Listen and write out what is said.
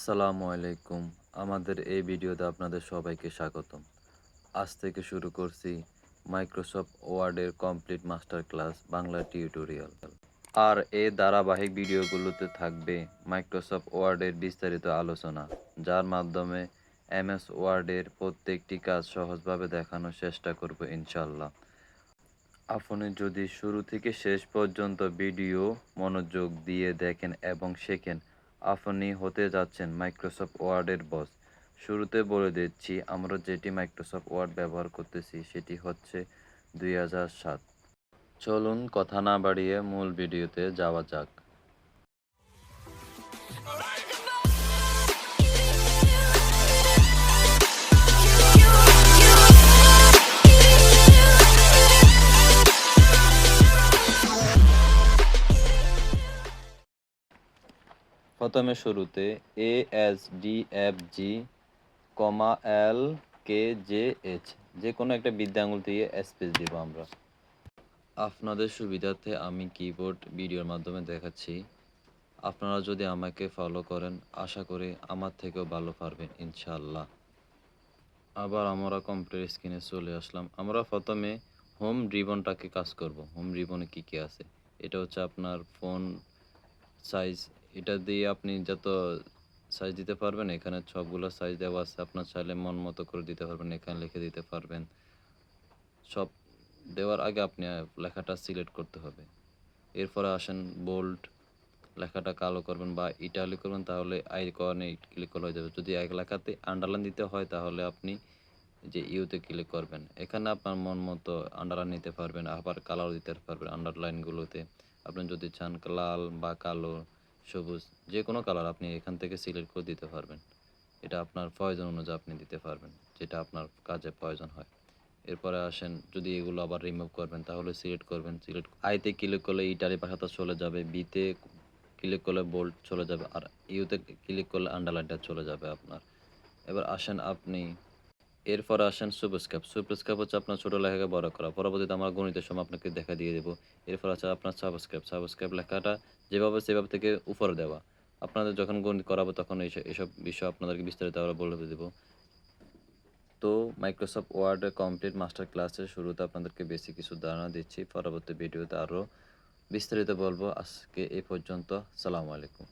আসসালামু আলাইকুম। আমাদের এই ভিডিওতে আপনাদের সবাইকে স্বাগতম। আজ থেকে শুরু করছি মাইক্রোসফট ওয়ার্ডের complete master class Bangla tutorial আর এই ধারাবাহিক ভিডিওগুলোতে থাকবে মাইক্রোসফট ওয়ার্ডের বিস্তারিত আলোচনা, যার মাধ্যমে এমএস ওয়ার্ডের প্রত্যেকটি কাজ সহজভাবে দেখানোর চেষ্টা করব ইনশাল্লাহ আপনি যদি শুরু থেকে শেষ পর্যন্ত ভিডিও মনোযোগ দিয়ে দেখেন এবং শেখেন আপনি হতে যাচ্ছেন মাইক্রোসফট ওয়ার্ডের বস শুরুতে বলে দিচ্ছি, আমরা যেটি মাইক্রোসফট ওয়ার্ড ব্যবহার করতেছি, সেটি হচ্ছে দুই হাজার সাত। চলুন কথা না বাড়িয়ে মূল ভিডিওতে যাওয়া যাক। প্রথমে শুরুতে A S D F G comma L K J H যে কোনো একটা বিদ্যাঙ্গুল দিয়ে স্পেস দিব আমরা। আপনাদের সুবিধার্থে আমি কিবোর্ড ভিডিওর মাধ্যমে দেখাচ্ছি। আপনারা যদি আমাকে ফলো করেন, আশা করি আমার থেকেও ভালো পারবেন ইনশাল্লাহ আবার আমরা কম্পিউটার স্ক্রিনে চলে আসলাম। আমরা প্রথমে হোম রিবনটাকে কাজ করব। হোম রিবনে কি কি আছে? এটা হচ্ছে আপনার ফোন সাইজ এটা দিয়ে আপনি যত সাইজ দিতে পারবেন, এখানে সবগুলো সাইজ দেওয়া আছে। আপনার চাইলে মন মতো করে দিতে পারবেন, এখানে লিখে দিতে পারবেন। সব দেওয়ার আগে আপনি লেখাটা সিলেক্ট করতে হবে। এরপরে আসেন বোল্ড লেখাটা কালো করবেন বা ইটালি করবেন, তাহলে আইকনে ক্লিক করা হয়ে যাবে। যদি এক লেখাতে আন্ডারলাইন দিতে হয়, তাহলে আপনি যে ইউতে ক্লিক করবেন, এখানে আপনার মন মতো আন্ডারলাইন নিতে পারবেন, আবার কালার দিতে পারবেন আন্ডারলাইনগুলোতে আপনি যদি চান লাল বা কালো সবুজ, যে কোনো কালার আপনি এখান থেকে সিলেক্ট করে দিতে পারবেন। এটা আপনার প্রয়োজন অনুযায়ী আপনি দিতে পারবেন, যেটা আপনার কাজে প্রয়োজন হয়। এরপরে আসেন, যদি এগুলো আবার রিমুভ করবেন, তাহলে সিলেক্ট করবেন। সিলেক্ট আইতে ক্লিক করলে ইটালি ভাষাটা চলে যাবে বিতে ক্লিক করলে বোল্ড চলে যাবে, আর ইউতে ক্লিক করলে আন্ডারলাইনটা চলে যাবে আপনার। এবার আসেন আপনি এরপরে আসেন সুপস্ক্যাপ সুপস্ক্যাপ হচ্ছে আপনার ছোটো লেখাকে বড় করা। পরবর্তীতে আমরা গণিতের সময় আপনাকে দেখা দিয়ে দেবো। এরপর আছে আপনার সাবস্ক্রাইব। সাবস্ক্রাইব লেখাটা যেভাবে সেভাবে থেকে উপরে দেওয়া। আপনাদের যখন গণিত করাবো তখন এসব বিষয় আপনাদেরকে বিস্তারিত আমরা বলে দেবো। তো মাইক্রোসফট ওয়ার্ডের কমপ্লিট মাস্টার ক্লাসের শুরুতে আপনাদেরকে বেশি কিছু ধারণা দিচ্ছি। পরবর্তী ভিডিওতে আরও বিস্তারিত বলব। আজকে এই পর্যন্ত। সালামু আলাইকুম।